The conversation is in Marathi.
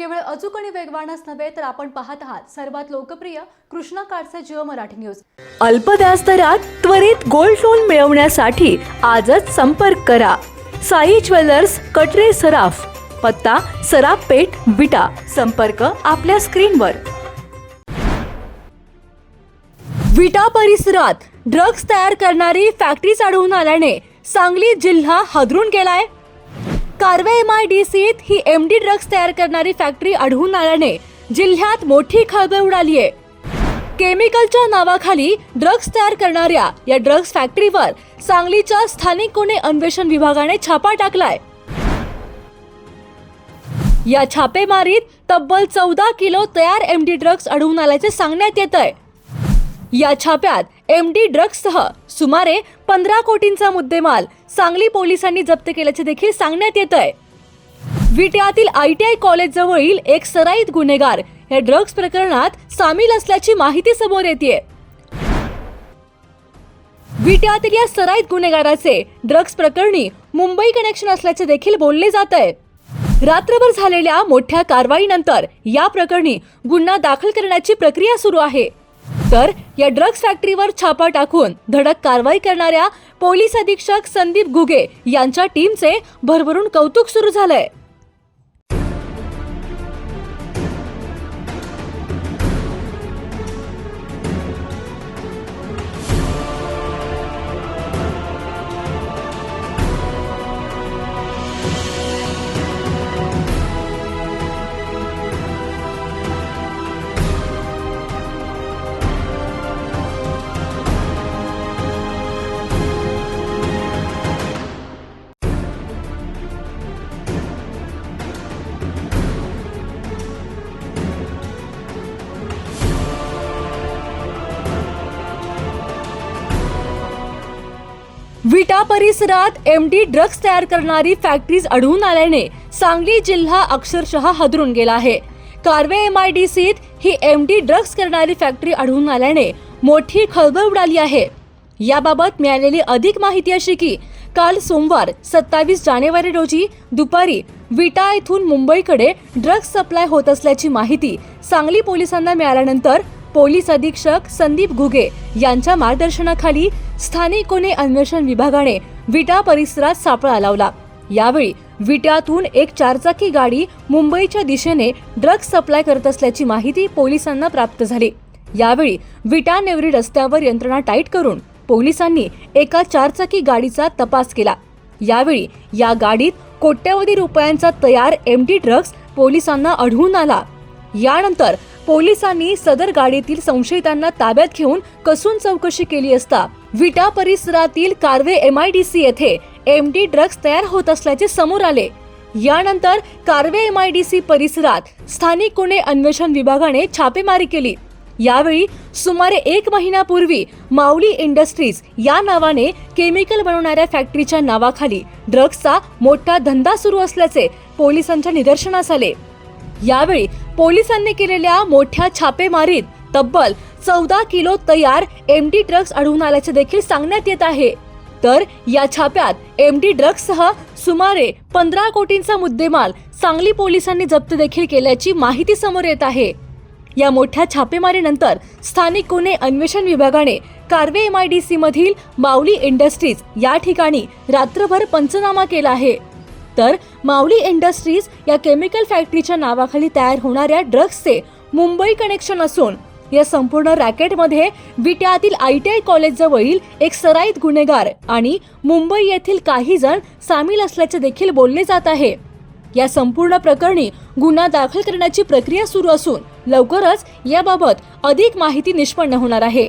केवळ अचूक आणि वेगवानच नव्हे तर आपण पाहत आहात सर्वात लोकप्रिय कृष्णा काडचे जिओ मराठी न्यूज. अल्प व्याजदरात त्वरित गोल्ड लोन मिळवण्यासाठी आजच संपर्क करा. साई ज्वेलर्स कटरे सराफ पत्ता सराफ पेठ विटा. संपर्क आपल्या स्क्रीनवर. विटा परिसरात ड्रग्ज तयार करणारी फॅक्टरी चढवून आल्याने सांगली जिल्हा हादरून गेलाय. कारवे एम आय डी सीत ही एम डी ड्रग्ज तयार करणारी फॅक्टरी आढळून आल्याने जिल्ह्यात मोठी खळबळ उडाली आहे. केमिकलच्या नावाखाली ड्रग्ज तयार करणाऱ्या या ड्रग्ज फॅक्टरीवर सांगलीच्या स्थानिक गुन्हे अन्वेषण विभागाने छापा टाकलाय. या छापेमारीत तब्बल चौदा किलो तयार एम डी ड्रग्ज आढळून आल्याचे सांगण्यात येत आहे या छाप्यात एम डी ड्रग्जसह सुमारे पंधरा कोटींचा मुद्देमाल सांगली पोलिसांनी जप्त केल्याचे देखील सांगण्यात येत आहे विट्यातील आय टी आय कॉलेज जवळील एक सराईत गुन्हेगार या ड्रग्ज प्रकरणात सामील असल्याची माहिती समोर येते विट्यातील या सराईत गुन्हेगाराचे ड्रग्ज प्रकरणी मुंबई कनेक्शन असल्याचे देखील बोलले जात आहे रात्रभर झालेल्या मोठ्या कारवाईनंतर या प्रकरणी गुन्हा दाखल करण्याची प्रक्रिया सुरू आहे. तर या ड्रग्ज फॅक्टरीवर छापा टाकून धडक कारवाई करणाऱ्या पोलीस अधीक्षक संदीप गुगे यांच्या टीमचे भरभरून कौतुक सुरू झालंय. विटा परिसरात एम डी ड्रग्ज तयार करणारी फॅक्टरीज आढळून आल्याने सांगली जिल्हा अक्षरशः हादरून गेला आहे. कारवे एम आय डी सीत ही एम डी ड्रग्ज करणारी फॅक्टरी आढळून आल्याने मोठी खळबळ उडाली आहे. याबाबत मिळालेली अधिक माहिती अशी की काल सोमवार सत्तावीस जानेवारी रोजी दुपारी विटा येथून मुंबईकडे ड्रग्ज सप्लाय होत असल्याची माहिती सांगली पोलिसांना मिळाल्यानंतर पोलीस अधीक्षक संदीप घुगे यांच्या मार्गदर्शनाखाली स्थानिक गुन्हे अन्वेषण विभागाने विटा परिसरात सापळा लावला. यावेळी विट्यातून एक चारचाकी गाडी मुंबईच्या दिशेने ड्रग्ज सप्लाय करत असल्याची माहिती पोलिसांना प्राप्त झाली. यावेळी विटा नेवरी रस्त्यावर यंत्रणा टाईट करून पोलिसांनी एका चारचाकी गाडीचा तपास केला. यावेळी या गाडीत कोट्यवधी रुपयांचा तयार एम डी ड्रग्ज पोलिसांना आढळून आला. यानंतर पोलिसांनी सदर गाडीतील संशयितांना ताब्यात घेऊन कसून चौकशी केली असता विटा परिसरातील कारवे एमआयडीसी येथे एम डी ड्रग्ज तयार होत असल्याचे समोर आले. यानंतर कारवे एमआयडीसी परिसरात स्थानिक गुन्हे अन्वेषण विभागाने छापेमारी केली. यावेळी सुमारे एक महिन्यापूर्वी माऊली इंडस्ट्रीज या नावाने केमिकल बनवणाऱ्या फॅक्टरीच्या नावाखाली ड्रग्जचा मोठा धंदा सुरू असल्याचे पोलिसांच्या निदर्शनास आले. यावेळी पोलिसांनी केलेल्या मोठ्या छापेमारीत तब्बल चौदा किलो तयार एम डी ड्रग्ज आढळून आल्याचे देखील सांगण्यात येत आहे. तर या छाप्यात एम डी ड्रग्जसह सुमारे पंधरा कोटींचा मुद्देमाल सांगली पोलिसांनी जप्त देखील केल्याची माहिती समोर येत आहे. या मोठ्या छापेमारीनंतर स्थानिक गुन्हे अन्वेषण विभागाने Karve M I D C मधील माऊली इंडस्ट्रीज या ठिकाणी रात्रभर पंचनामा केला आहे. तर माऊली इंडस्ट्रीज या केमिकल फॅक्टरीच्या नावाखाली तयार होणाऱ्या ड्रग्जचे मुंबई कनेक्शन असून या संपूर्ण रॅकेटमध्ये विट्यातील आय टी आय कॉलेजजवळील एक सराईत गुन्हेगार आणि मुंबई येथील काही जण सामील असल्याचे देखील बोलले जात आहे. या संपूर्ण प्रकरणी गुन्हा दाखल करण्याची प्रक्रिया सुरू असून लवकरच याबाबत अधिक माहिती निष्पन्न होणार आहे.